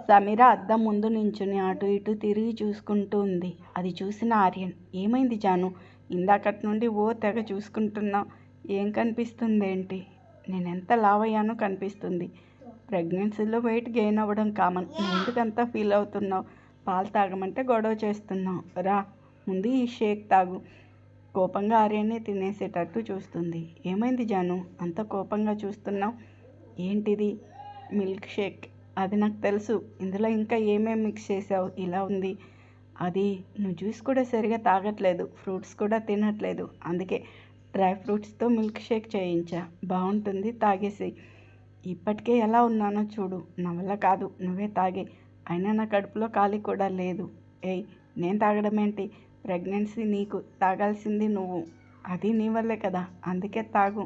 సమీర అద్దం ముందు నించుని అటు ఇటు తిరిగి చూసుకుంటూ ఉంది అది చూసిన ఆర్యన్ ఏమైంది జాను? ఇందాకటి నుండి ఓ తెగ చూసుకుంటున్నావు ఏం కనిపిస్తుందేంటి? నేనెంత లావయ్యానో కనిపిస్తుంది. ప్రెగ్నెన్సీలో వెయిట్ గెయిన్ అవ్వడం కామన్. ఎందుకంతా ఫీల్ అవుతున్నావు? పాలు తాగమంటే గొడవ చేస్తున్నావు. రా ముందు ఈ షేక్ తాగు. కోపంగా ఆర్యన్ని తినేసేటట్టు చూస్తుంది. ఏమైంది జాను? అంత కోపంగా చూస్తున్నావు? ఏంటిది? Milk shake. అది నాకు తెలుసు. ఇందులో ఇంకా ఏమేమి మిక్స్ చేసావు? ఇలా ఉంది. అది నువ్వు జ్యూస్ కూడా సరిగా తాగట్లేదు. ఫ్రూట్స్ కూడా తినట్లేదు. అందుకే డ్రై ఫ్రూట్స్తో మిల్క్ షేక్ చేయించా. బాగుంటుంది తాగేసి. ఇప్పటికే ఎలా ఉన్నానో చూడు. నా వల్ల కాదు. నువ్వే తాగే. అయినా నా కడుపులో ఖాళీ కూడా లేదు. ఏయ్ నేను తాగడం ఏంటి? ప్రెగ్నెన్సీ నీకు తాగాల్సింది నువ్వు. అది నీ వల్లే కదా. అందుకే తాగు.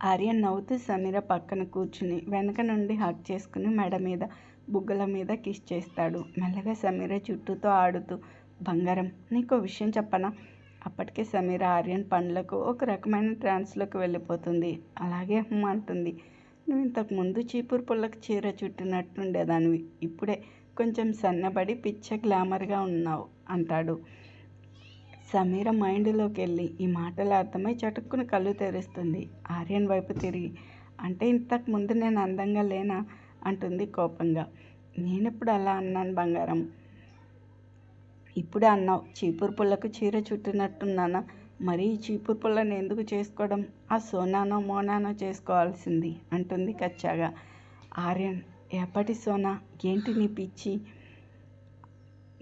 ఆర్యన్ నవ్వుతూ సమీర పక్కన కూర్చుని వెనక నుండి హక్ చేసుకుని మెడ మీద బుగ్గల మీద కిస్ చేస్తాడు. మెల్లగా సమీర చుట్టూతో ఆడుతూ బంగారం నీకు విషయం చెప్పనా అప్పటికే సమీర ఆర్యన్ పండ్లకు ఒక రకమైన ట్రాన్స్లోకి వెళ్ళిపోతుంది. అలాగే అంటుంది. నువ్వు ఇంతకు ముందు చీపురు పుల్లకు చీర చుట్టినట్టుండేదానివి. ఇప్పుడే కొంచెం సన్నబడి పిచ్చ గ్లామర్గా ఉన్నావు అంటాడు. సమీర మైండ్లోకి వెళ్ళి ఈ మాటలు అర్థమై చటుక్కున కళ్ళు తెరుస్తుంది. ఆర్యన్ వైపు తిరిగి అంటే ఇంతకు ముందు నేను అందంగా లేనా? అంటుంది కోపంగా. నేనెప్పుడు అలా అన్నాను బంగారం? ఇప్పుడే అన్నావు చీపురు పుల్లకు చీర చుట్టినట్టున్నానా? మరి ఈ చీపురు పుల్లని ఎందుకు చేసుకోవడం? ఆ సోనానో మోనానో చేసుకోవాల్సింది అంటుంది కచ్చాగా. ఆర్యన్ ఎప్పటి సోనా? ఏంటి నీ పిచ్చి?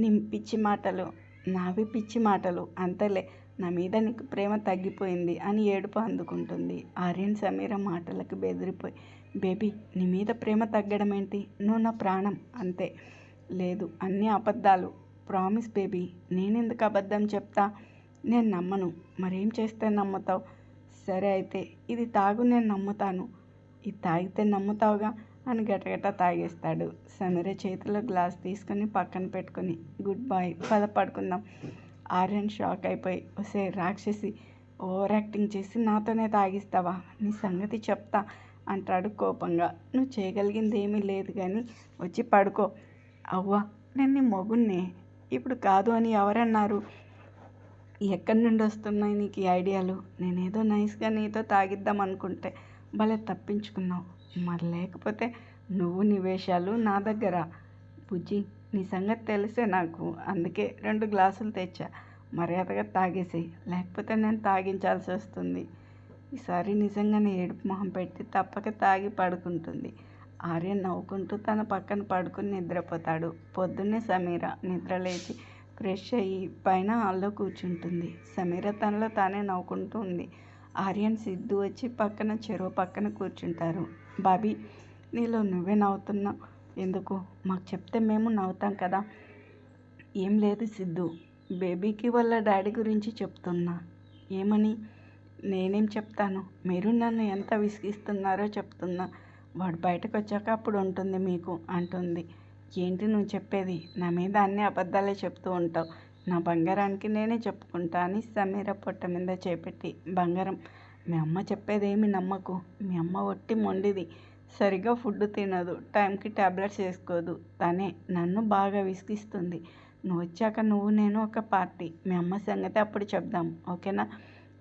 నీ పిచ్చి మాటలు? నావి పిచ్చి మాటలు. అంతలే నా మీద నీకు ప్రేమ తగ్గిపోయింది అని ఏడుపు అందుకుంటుంది. ఆర్యన్ సమీర మాటలకు బెదిరిపోయి బేబీ నీ మీద ప్రేమ తగ్గడం ఏంటి నువ్వు నా ప్రాణం. అంతే. లేదు అన్నీ అబద్ధాలు. ప్రామిస్ బేబీ నేనెందుకు అబద్ధం చెప్తా? నేను నమ్మను. మరేం చేస్తే నమ్ముతావు? సరే అయితే ఇది తాగు నేను నమ్ముతాను. ఇది తాగితే నమ్ముతావుగా? అని గటగట తాగేస్తాడు. సమీర చేతిలో గ్లాస్ తీసుకొని పక్కన పెట్టుకొని గుడ్ బాయ్ పద పడుకుందాం. ఆర్యన్ షాక్ అయిపోయి వసే రాక్షసి ఓవర్ యాక్టింగ్ చేసి నాతోనే తాగిస్తావా? నీ సంగతి చెప్తా అంటాడు కోపంగా. నువ్వు చేయగలిగింది ఏమీ లేదు కానీ వచ్చి పడుకో. అవ్వా నేను నీ మొగుణ్ణే. ఇప్పుడు కాదు అని ఎవరన్నారు? ఎక్కడి నుండి వస్తున్నాయి నీకు ఈ ఐడియాలు? నేనేదో నైస్గా నీతో తాగిద్దాం అనుకుంటే భలే తప్పించుకున్నావు. మరి లేకపోతే నువ్వు నీ వేషాలు నా దగ్గర. బుజ్జి నీ సంగతి తెలిసే నాకు. అందుకే రెండు గ్లాసులు తెచ్చా. మర్యాదగా తాగేసేయి. లేకపోతే నేను తాగించాల్సి వస్తుంది. ఈసారి నిజంగానే ఏడుపు మొహం పెట్టి తప్పక తాగి పడుకుంటుంది. ఆర్యన్ నవ్వుకుంటూ తన పక్కన పడుకుని నిద్రపోతాడు. పొద్దున్నే సమీర నిద్ర లేచి ఫ్రెష్ అయ్యి పైన హాల్లో కూర్చుంటుంది. సమీర తనలో తానే నవ్వుకుంటూ ఉంది. ఆర్యన్ సిద్ధు వచ్చి పక్కన చెరువు పక్కన కూర్చుంటారు. బాబీ నీలో నువ్వే నవ్వుతున్నావు. ఎందుకు? మాకు చెప్తే మేము నవ్వుతాం కదా? ఏం లేదు సిద్ధు. బేబీకి వాళ్ళ డాడీ గురించి చెప్తున్నా. ఏమని? నేనేం చెప్తాను. మీరు నన్ను ఎంత విసిగిస్తున్నారో చెప్తున్నా. వాడు బయటకు వచ్చాక అప్పుడు ఉంటుంది మీకు అంటుంది. ఏంటి నువ్వు చెప్పేది? నా మీద అన్ని అబద్ధాలే చెప్తూ ఉంటావు. నా బంగారానికి నేనే చెప్పుకుంటా అని సమీర పొట్ట మీద చేపెట్టి బంగారం మీ అమ్మ చెప్పేదేమి నమ్మకు. మీ అమ్మ ఒట్టి మొండిది. సరిగ్గా ఫుడ్ తినదు. టైంకి ట్యాబ్లెట్స్ వేసుకోదు. తనే నన్ను బాగా విసిగిస్తుంది. నువ్వు వచ్చాక నువ్వు నేను ఒక పార్టీ. మీ అమ్మ సంగతి అప్పుడు చెప్దాం. ఓకేనా?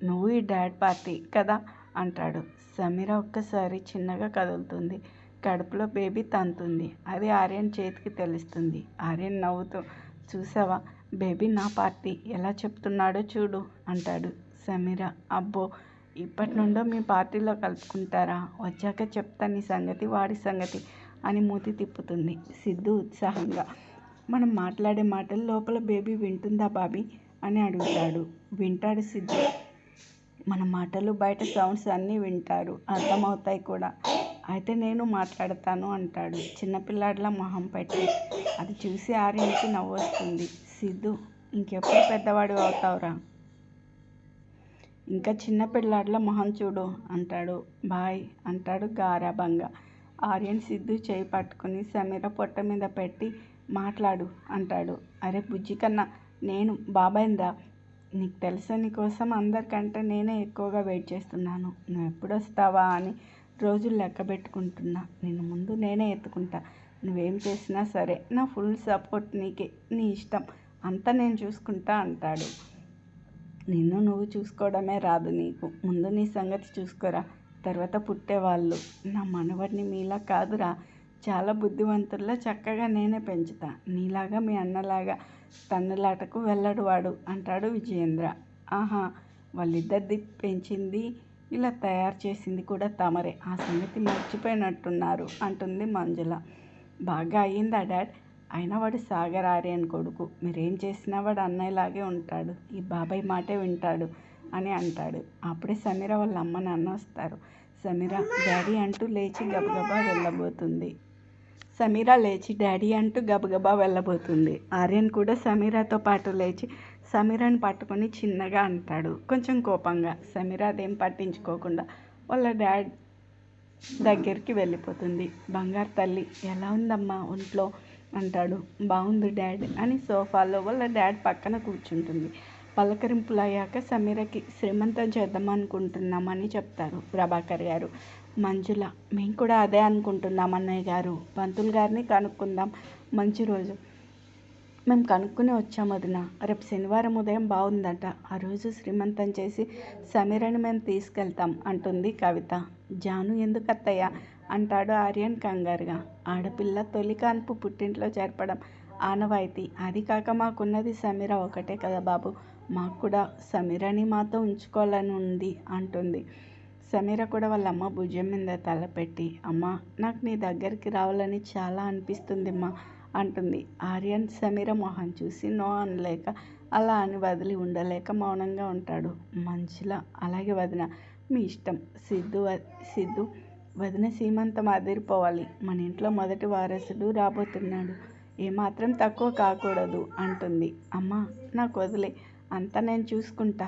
నువ్వు ఈ డాడ్ పార్టీ కదా? అంటాడు. సమీర ఒక్కసారి చిన్నగా కదులుతుంది. కడుపులో బేబీ తంతుంది. అది ఆర్యన్ చేతికి తెలుస్తుంది. ఆర్యన్ నవ్వుతూ చూసావా? బేబీ నా పార్టీ. ఎలా చెప్తున్నాడో చూడు అంటాడు సమీర. అబ్బో ఇప్పటి నుండో మీ పార్టీలో కలుపుకుంటారా? వచ్చాక చెప్తా నీ సంగతి వాడి సంగతి అని మూతి తిప్పుతుంది సిద్ధు ఉత్సాహంగా. మనం మాట్లాడే మాటలు లోపల బేబీ వింటుందా బాబీ అని అడుగుతాడు. వింటాడు సిద్ధు. మన మాటలు బయట సౌండ్స్ అన్నీ వింటారు. అర్థమవుతాయి కూడా. అయితే నేను మాట్లాడతాను అంటాడు చిన్నపిల్లాడిలా మొహం పెట్టి. అది చూసి ఆర్యన్కి నవ్వు వస్తుంది సిద్ధు ఇంకెప్పుడు పెద్దవాడు అవుతావురా? ఇంకా చిన్న పిల్లాడిలా మొహం చూడు అంటాడు. బాయ్ అంటాడు గారాభంగా ఆర్యన్ సిద్ధు చేయి పట్టుకుని సమీర పొట్ట మీద పెట్టి మాట్లాడు అంటాడు. అరే బుజ్జి కన్నా నేను బాబాయిందా? నీకు తెలుసా నీకోసం అందరికంటే నేనే ఎక్కువగా వెయిట్ చేస్తున్నాను. నువ్వు ఎప్పుడు వస్తావా అని రోజులు లెక్క పెట్టుకుంటున్నా. నిన్ను ముందు నేనే ఎత్తుకుంటా. నువ్వేం చేసినా సరే నా ఫుల్ సపోర్ట్ నీకే నీ ఇష్టం. అంతా నేను చూసుకుంటా అంటాడు. నిన్ను నువ్వు చూసుకోవడమే రాదు నీకు. ముందు నీ సంగతి చూసుకోరా. తర్వాత పుట్టేవాళ్ళు. నా మనవడిని మీలా కాదురా. చాలా బుద్ధివంతుల్లో చక్కగా నేనే పెంచుతా. నీలాగా మీ అన్నలాగా తన్నులాటకు వెళ్ళడు వాడు అంటాడు విజయేంద్ర. ఆహా వాళ్ళిద్దరిది పెంచింది ఇలా తయారు చేసింది కూడా తమరే. ఆ సంగతి మర్చిపోయినట్టున్నారు అంటుంది మంజుల. బాగా అయ్యిందా డాడ్? అయినా వాడు సాగర్ ఆర్యన్ కొడుకు. మీరేం చేసినా వాడు అన్నయ్యలాగే ఉంటాడు. ఈ బాబాయ్ మాటే వింటాడు అని అంటాడు. అప్పుడే సమీర వాళ్ళ అమ్మ నాన్న వస్తారు. సమీర డాడీ అంటూ లేచి గబగబా వెళ్ళబోతుంది. సమీర లేచి డాడీ అంటూ గబగబా వెళ్ళబోతుంది. ఆర్యన్ కూడా సమీరాతో పాటు లేచి సమీరాని పట్టుకొని చిన్నగా అంటాడు. కొంచెం కోపంగా. సమీర అదేం పట్టించుకోకుండా వాళ్ళ డాడ్ దగ్గరికి వెళ్ళిపోతుంది. బంగారు తల్లి ఎలా ఉందమ్మా ఒంట్లో? అంటాడు. బాగుంది డాడ్ అని సోఫాలో వాళ్ళ డాడ్ పక్కన కూర్చుంటుంది. పలకరింపులు అయ్యాక సమీరకి శ్రీమంతం చేద్దాం అనుకుంటున్నామని చెప్తారు ప్రభాకర్ గారు. మంజుల మేము కూడా అదే అనుకుంటున్నాం అన్నయ్య గారు. పంతులు గారిని కనుక్కుందాం. మంచి రోజు. మేము కనుక్కుని వచ్చాం వదిన. రేపు శనివారం ఉదయం బాగుందట ఆ రోజు శ్రీమంతం చేసి సమీరని మేము తీసుకెళ్తాం అంటుంది కవిత. జాను ఎందుకు అత్తయ్య అంటాడు ఆర్యన్ కంగారుగా. ఆడపిల్ల తొలి కాన్పు పుట్టింట్లో చేర్పడం ఆనవాయితీ. అది కాక మాకున్నది సమీర ఒకటే కదా బాబు. మాకు కూడా సమీరని మాతో ఉంచుకోవాలని ఉంది అంటుంది. సమీర కూడా వాళ్ళ అమ్మ భుజం మీద తలపెట్టి అమ్మ నాకు నీ దగ్గరికి రావాలని చాలా అనిపిస్తుందిమ్మా. అంటుంది. ఆర్యన్ సమీర మొహం చూసి నో అనలేక అలా అని వదిలి ఉండలేక మౌనంగా ఉంటాడు. మంచిలా అలాగే వదిన. మీ ఇష్టం. సిద్ధు సిద్ధు వదిన సీమంతం అదిరిపోవాలి. మన ఇంట్లో మొదటి వారసుడు రాబోతున్నాడు. ఏమాత్రం తక్కువ కాకూడదు అంటుంది. అమ్మ నాకు వదిలే. అంతా నేను చూసుకుంటా.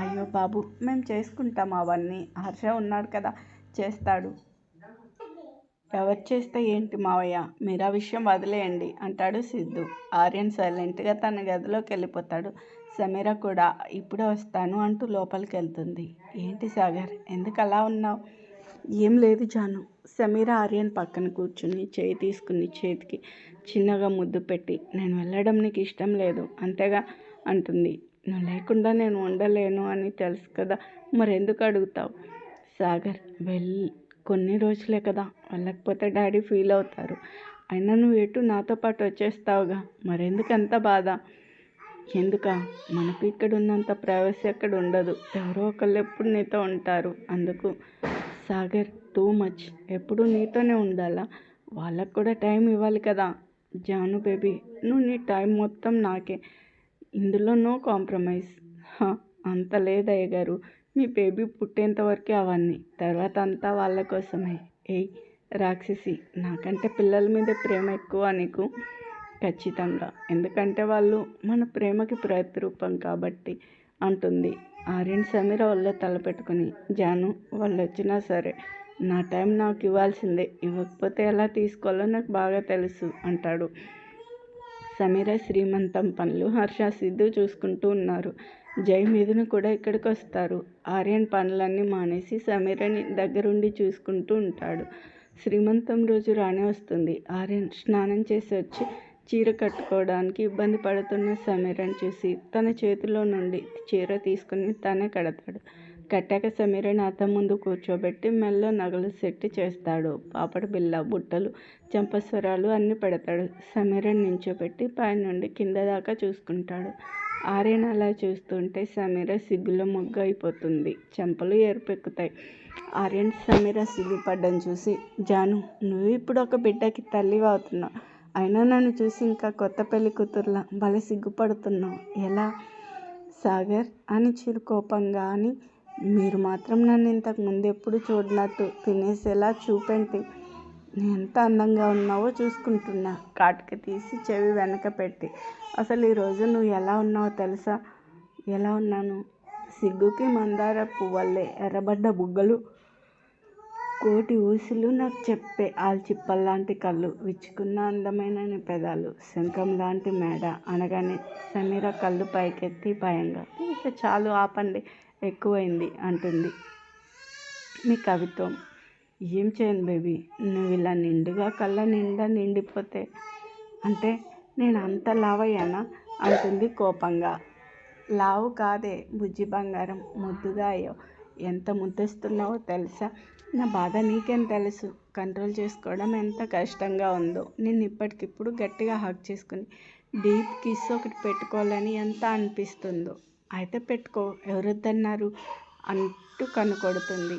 అయ్యో బాబు మేము చేసుకుంటాం అవన్నీ. హర్ష ఉన్నాడు కదా చేస్తాడు. ఎవరు చేస్తే ఏంటి మావయ్య? మీరు ఆ విషయం వదిలేయండి అంటాడు సిద్ధు. ఆర్యన్ సైలెంట్గా తన గదిలోకి వెళ్ళిపోతాడు. సమీర కూడా ఇప్పుడే వస్తాను అంటూ లోపలికి వెళ్తుంది ఏంటి సాగర్? ఎందుకు అలా ఉన్నావు? ఏం లేదు జాను. సమీర ఆర్యన్ పక్కన కూర్చుని చేయి తీసుకుని చేతికి చిన్నగా ముద్దు పెట్టి నేను వెళ్ళడం నీకు ఇష్టం లేదు అంతేగా అంటుంది. నువ్వు లేకుండా నేను ఉండలేను అని తెలుసు కదా మరెందుకు అడుగుతావు? సాగర్ వెళ్ళి కొన్ని రోజులే కదా వెళ్ళకపోతే డాడీ ఫీల్ అవుతారు. అయినా నువ్వు ఎటు నాతో పాటు వచ్చేస్తావుగా? మరెందుకు అంత బాధ? ఎందుక? మనకు ఇక్కడ ఉన్నంత ప్రైవసీ అక్కడ ఉండదు. ఎవరో ఒకళ్ళు ఎప్పుడు నీతో ఉంటారు. అందుకు సాగర్ టూ మచ్ ఎప్పుడు నీతోనే ఉండాలా? వాళ్ళకు కూడా టైం ఇవ్వాలి కదా. జాను బేబీ నువ్వు నీ టైం మొత్తం నాకే. ఇందులో నో కాంప్రమైజ్. అంత లేదయ్య గారు. మీ బేబీ పుట్టేంత వరకే అవన్నీ. తర్వాత అంతా వాళ్ళ కోసమే. ఏయ్ రాక్షసి నాకంటే పిల్లల మీద ప్రేమ ఎక్కువ నీకు? ఖచ్చితంగా. ఎందుకంటే వాళ్ళు మన ప్రేమకి ప్రతిరూపం కాబట్టి అంటుంది. ఆర్యన్ సమీర వాళ్ళ తలపెట్టుకుని జాను వాళ్ళు వచ్చినా సరే నా టైం నాకు ఇవ్వాల్సిందే. ఇవ్వకపోతే ఎలా తీసుకోవాలో నాకు బాగా తెలుసు అంటాడు. సమీర శ్రీమంతం పనులు హర్ష సిద్ధు చూసుకుంటూ ఉన్నారు. జై మీదును కూడా ఇక్కడికి వస్తారు ఆర్యన్ పనులన్నీ మానేసి సమీరని దగ్గరుండి చూసుకుంటూ ఉంటాడు. శ్రీమంతం రోజు రానే వస్తుంది. ఆర్యన్ స్నానం చేసి వచ్చి చీర కట్టుకోవడానికి ఇబ్బంది పడుతున్న సమీరని చూసి తన చేతిలో నుండి చీర తీసుకుని తనే కడతాడు. కట్టాక సమీరని అత్త ముందు కూర్చోబెట్టి మెల్ల నగలు సెట్ చేస్తాడు. పాపడి బిల్ల బుట్టలు చంపస్వరాలు అన్నీ పెడతాడు. సమీరని నించోబెట్టి పైనుండి కింద దాకా చూసుకుంటాడు. ఆర్యన్ అలా చూస్తుంటే సమీర సిగ్గులో మొగ్గు అయిపోతుంది చెంపలు ఏర్పెక్కుతాయి. ఆర్యన్ సమీర సిగ్గుపడ్డం చూసి జాను నువ్వు ఇప్పుడు ఒక బిడ్డకి తల్లి అవుతున్నావు అయినా నన్ను చూసి ఇంకా కొత్త పెళ్ళి కూతుర్లా భలే సిగ్గుపడుతున్నావు. ఎలా? సాగర్ అని చిరుకోపంగా అని. మీరు మాత్రం నన్ను ఇంతకు ముందు ఎప్పుడు చూడనట్టు. తినేసేలా చూపెంటి ఎంత అందంగా ఉన్నావో చూసుకుంటున్నా. కాటుక తీసి చెవి వెనక పెట్టి. అసలు ఈరోజు నువ్వు ఎలా ఉన్నావో తెలుసా? ఎలా ఉన్నాను? సిగ్గుకి మందార పువ్వల్లే ఎర్రబడ్డ బుగ్గలు. కోటి ఊసులు నాకు చెప్పే ఆల్చిప్పల్లాంటి కళ్ళు. విచ్చుకున్న అందమైన పెదాలు. శంఖం లాంటి మేడ. అనగానే సమీర కళ్ళు పైకెత్తి భయంగా ఇక చాలు ఆపండి ఎక్కువైంది అంటుంది. మీ కవిత్వం. ఏం చేయను బేబీ. నువ్వు ఇలా నిండుగా కళ్ళ నిండా నిండిపోతే అంటే నేను అంత లావయ్యానా? అంటుంది కోపంగా. లావు కాదే బుజ్జి బంగారం. ముద్దుగా అయ్యో ఎంత ముద్దస్తున్నావో తెలుసా? నా బాధ నీకేం తెలుసు? కంట్రోల్ చేసుకోవడం ఎంత కష్టంగా ఉందో. నేను ఇప్పటికిప్పుడు గట్టిగా హక్ చేసుకుని డీప్ కిస్ ఒకటి పెట్టుకోవాలని ఎంత అనిపిస్తుందో. అయితే పెట్టుకో ఎవరొద్దన్నారు? అంటూ కనుకొడుతుంది.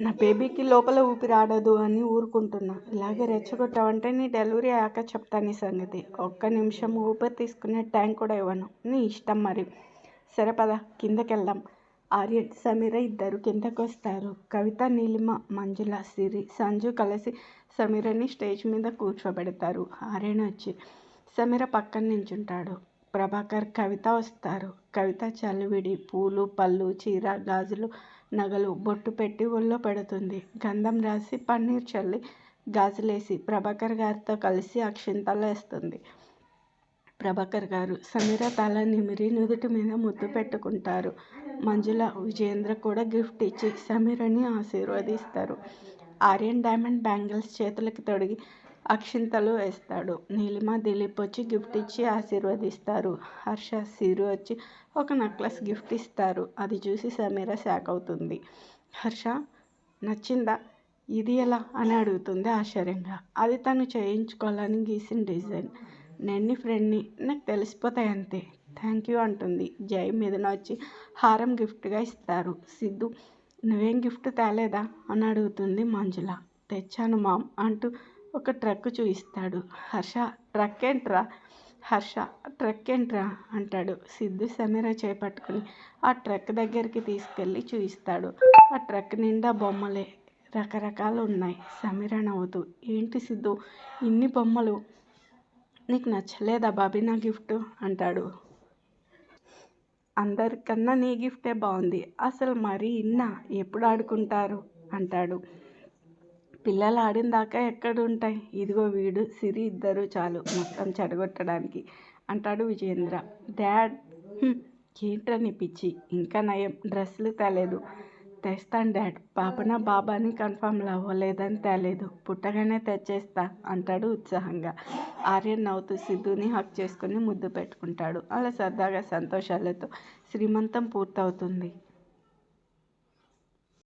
నా బేబీకి లోపల ఊపిరి ఆడదు అని ఊరుకుంటున్నా. ఇలాగే రెచ్చగొట్టావంటే నీ డెలివరీ అయ్యాక చెప్తాను నీ సంగతి. ఒక్క నిమిషం ఊపిరి తీసుకునే ట్యాంక్ కూడా ఇవ్వను. నీ ఇష్టం మరి. సరే పద కిందకి వెళ్దాం ఆర్యన్ సమీర ఇద్దరు కిందకు వస్తారు కవిత నీలిమ మంజుల సిరి సంజు కలిసి సమీరని స్టేజ్ మీద కూర్చోబెడతారు. ఆర్యన్ వచ్చి సమీర పక్కన నించుంటాడు. ప్రభాకర్ కవిత వస్తారు. కవిత చలివిడి పూలు పళ్ళు చీర గాజులు నగలు బొట్టు పెట్టి ఒళ్ళో పెడుతుంది. గంధం రాసి పన్నీర్ చల్లి గాజులేసి ప్రభాకర్ గారితో కలిసి అక్షింతలు వేస్తుంది. ప్రభాకర్ గారు సమీర తల నిమిరి నుదుటి మీద ముద్దు పెట్టుకుంటారు. మంజుల విజయేంద్ర కూడా గిఫ్ట్ ఇచ్చి సమీరని ఆశీర్వదిస్తారు. ఆర్యన్ డైమండ్ బ్యాంగిల్స్ చేతులకి తొడిగి అక్షింతలు వేస్తాడు. నీలిమ దిలీప్ వచ్చి గిఫ్ట్ ఇచ్చి ఆశీర్వదిస్తారు. హర్ష సిరు వచ్చి ఒక నెక్లెస్ గిఫ్ట్ ఇస్తారు. అది చూసి సమీర షాక్ అవుతుంది హర్ష నచ్చిందా? ఇది ఎలా? అని అడుగుతుంది ఆశ్చర్యంగా. అది తను చేయించుకోవాలని గీసిన డిజైన్. నేను ఫ్రెండ్ని నాకు తెలిసిపోతాయి అంతే. థ్యాంక్ యూ అంటుంది. జై మీదన వచ్చి హారం గిఫ్ట్గా ఇస్తారు. సిద్ధు నువ్వేం గిఫ్ట్ తేలేదా? అని అడుగుతుంది మంజుల. తెచ్చాను మామ్ అంటూ ఒక ట్రక్ చూపిస్తాడు హర్ష ట్రక్ ఏంట్రా? హర్ష ట్రక్ ఏంట్రా? అంటాడు. సిద్ధు సమీర చేపట్టుకుని ఆ ట్రక్ దగ్గరికి తీసుకెళ్ళి చూపిస్తాడు ఆ ట్రక్ నిండా బొమ్మలే రకరకాలు ఉన్నాయి. సమీర నవ్వుతూ ఏంటి సిద్ధు? ఇన్ని బొమ్మలు? నీకు నచ్చలేదా బాబీ నా గిఫ్ట్? అంటాడు. అందరికన్నా నీ గిఫ్టే బాగుంది అసలు మరీ ఇన్నా? ఎప్పుడు ఆడుకుంటారు? అంటాడు. పిల్లలు ఆడిన దాకా ఎక్కడుంటాయి? ఇదిగో వీడు సిరి ఇద్దరు చాలు మొత్తం చెడగొట్టడానికి అంటాడు విజేంద్ర డాడ్ ఏంటని పిచ్చి? ఇంకా నయం డ్రెస్సులు తేలేదు. తెస్తాను డాడ్. పాపన బాబాని కన్ఫర్మ్ అవ్వలేదని తేలేదు. పుట్టగానే తెచ్చేస్తా అంటాడు ఉత్సాహంగా. ఆర్యన్ నవ్వుతూ సిద్ధుని హక్ చేసుకుని ముద్దు పెట్టుకుంటాడు. అలా సరదాగా సంతోషాలతో శ్రీమంతం పూర్తవుతుంది.